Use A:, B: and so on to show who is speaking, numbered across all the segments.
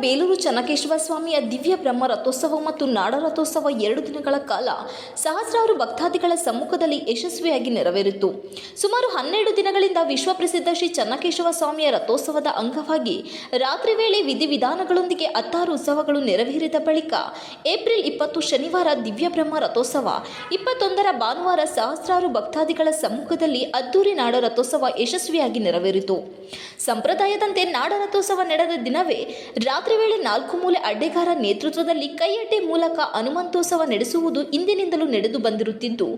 A: ಬೇಲೂರು ಚನ್ನಕೇಶವ ಸ್ವಾಮಿಯ ದಿವ್ಯ ಬ್ರಹ್ಮ ರಥೋತ್ಸವ ಮತ್ತು ನಾಡ ರಥೋತ್ಸವ ಎರಡು ದಿನಗಳ ಕಾಲ ಸಹಸ್ರಾರು ಭಕ್ತಾದಿಗಳ ಸಮ್ಮುಖದಲ್ಲಿ ಯಶಸ್ವಿಯಾಗಿ ನೆರವೇರಿತು. ಸುಮಾರು ಹನ್ನೆರಡು ದಿನಗಳಿಂದ ವಿಶ್ವಪ್ರಸಿದ್ಧ ಶ್ರೀ ಚನ್ನಕೇಶವ ಸ್ವಾಮಿಯ ರಥೋತ್ಸವದ ಅಂಗವಾಗಿ ರಾತ್ರಿ ವೇಳೆ ವಿಧಿವಿಧಾನಗಳೊಂದಿಗೆ ಹತ್ತಾರು ಉತ್ಸವಗಳು ನೆರವೇರಿದ ಬಳಿಕ ಏಪ್ರಿಲ್ ಇಪ್ಪತ್ತು ಶನಿವಾರ ದಿವ್ಯ ಬ್ರಹ್ಮ ರಥೋತ್ಸವ, ಇಪ್ಪತ್ತೊಂದರ ಭಾನುವಾರ ಸಹಸ್ರಾರು ಭಕ್ತಾದಿಗಳ ಸಮ್ಮುಖದಲ್ಲಿ ಅದ್ದೂರಿ ನಾಡ ರಥೋತ್ಸವ ಯಶಸ್ವಿಯಾಗಿ ನೆರವೇರಿತು. ಸಂಪ್ರದಾಯದಂತೆ ನಾಡ ರಥೋತ್ಸವ ನಡೆದ ದಿನವೇ ರಾತ್ರಿ ವೇಳೆ ನಾಲ್ಕು ಮೂಲೆ ಅಡ್ಡೆಗಾರ ನೇತೃತ್ವದಲ್ಲಿ ಕೈಯಡ್ಡೆ ಮೂಲಕ ಹನುಮಂತೋತ್ಸವ ನಡೆಸುವುದು ಇಂದಿನಿಂದಲೂ ನಡೆದು ಬಂದಿರುತ್ತಿದ್ದು,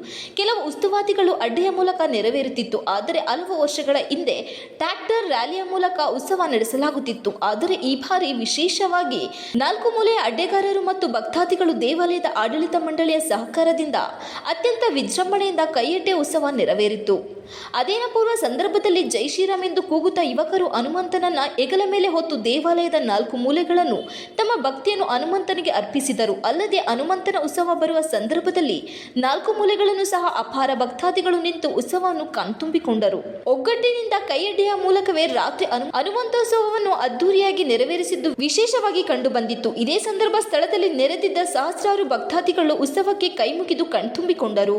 A: ಕೆಲವು ಉಸ್ತುವಾದಿಗಳು ಅಡ್ಡೆಯ ಮೂಲಕ ನೆರವೇರುತ್ತಿತ್ತು. ಆದರೆ ಹಲವು ವರ್ಷಗಳ ಹಿಂದೆ ಟ್ರ್ಯಾಕ್ಟರ್ ರ್ಯಾಲಿಯ ಮೂಲಕ ಉತ್ಸವ ನಡೆಸಲಾಗುತ್ತಿತ್ತು. ಆದರೆ ಈ ಬಾರಿ ವಿಶೇಷವಾಗಿ ನಾಲ್ಕು ಮೂಲೆಯ ಅಡ್ಡೆಗಾರರು ಮತ್ತು ಭಕ್ತಾದಿಗಳು ದೇವಾಲಯದ ಆಡಳಿತ ಮಂಡಳಿಯ ಸಹಕಾರದಿಂದ ಅತ್ಯಂತ ವಿಜೃಂಭಣೆಯಿಂದ ಕೈಯಡ್ಡೆ ಉತ್ಸವ ನೆರವೇರಿತು. ಅದೇನ ಪೂರ್ವ ಸಂದರ್ಭದಲ್ಲಿ ಜೈ ಶ್ರೀರಾಮ್ ಎಂದು ಕೂಗುತ್ತಾ ಯುವಕರು ಹನುಮಂತನನ್ನ ಹೆಗಲ ಮೇಲೆ ಹೊತ್ತು ದೇವಾಲಯದ ನಾಲ್ಕು ಮೂಲೆಗಳನ್ನು ತಮ್ಮ ಭಕ್ತಿಯನ್ನು ಹನುಮಂತನಿಗೆ ಅರ್ಪಿಸಿದರು. ಅಲ್ಲದೆ ಹನುಮಂತನ ಉತ್ಸವ ಬರುವ ಸಂದರ್ಭದಲ್ಲಿ ನಾಲ್ಕು ಮೂಲೆಗಳನ್ನು ಸಹ ಅಪಾರ ಭಕ್ತಾದಿಗಳು ನಿಂತು ಉತ್ಸವವನ್ನು ಕಣ್ತುಂಬಿಕೊಂಡರು. ಒಗ್ಗಟ್ಟಿನಿಂದ ಕೈಯಡ್ಡೆಯ ಮೂಲಕವೇ ರಾತ್ರಿ ಹನು, ಹನುಮಂತೋತ್ಸವವನ್ನು ಅದ್ದೂರಿಯಾಗಿ ನೆರವೇರಿಸಿದ್ದು ವಿಶೇಷವಾಗಿ ಕಂಡುಬಂದಿತ್ತು. ಇದೇ ಸಂದರ್ಭ ಸ್ಥಳದಲ್ಲಿ ನೆರೆದಿದ್ದ ಸಹಸ್ರಾರು ಭಕ್ತಾದಿಗಳು ಉತ್ಸವಕ್ಕೆ ಕೈಮುಗಿದು ಕಣ್ತುಂಬಿಕೊಂಡರು.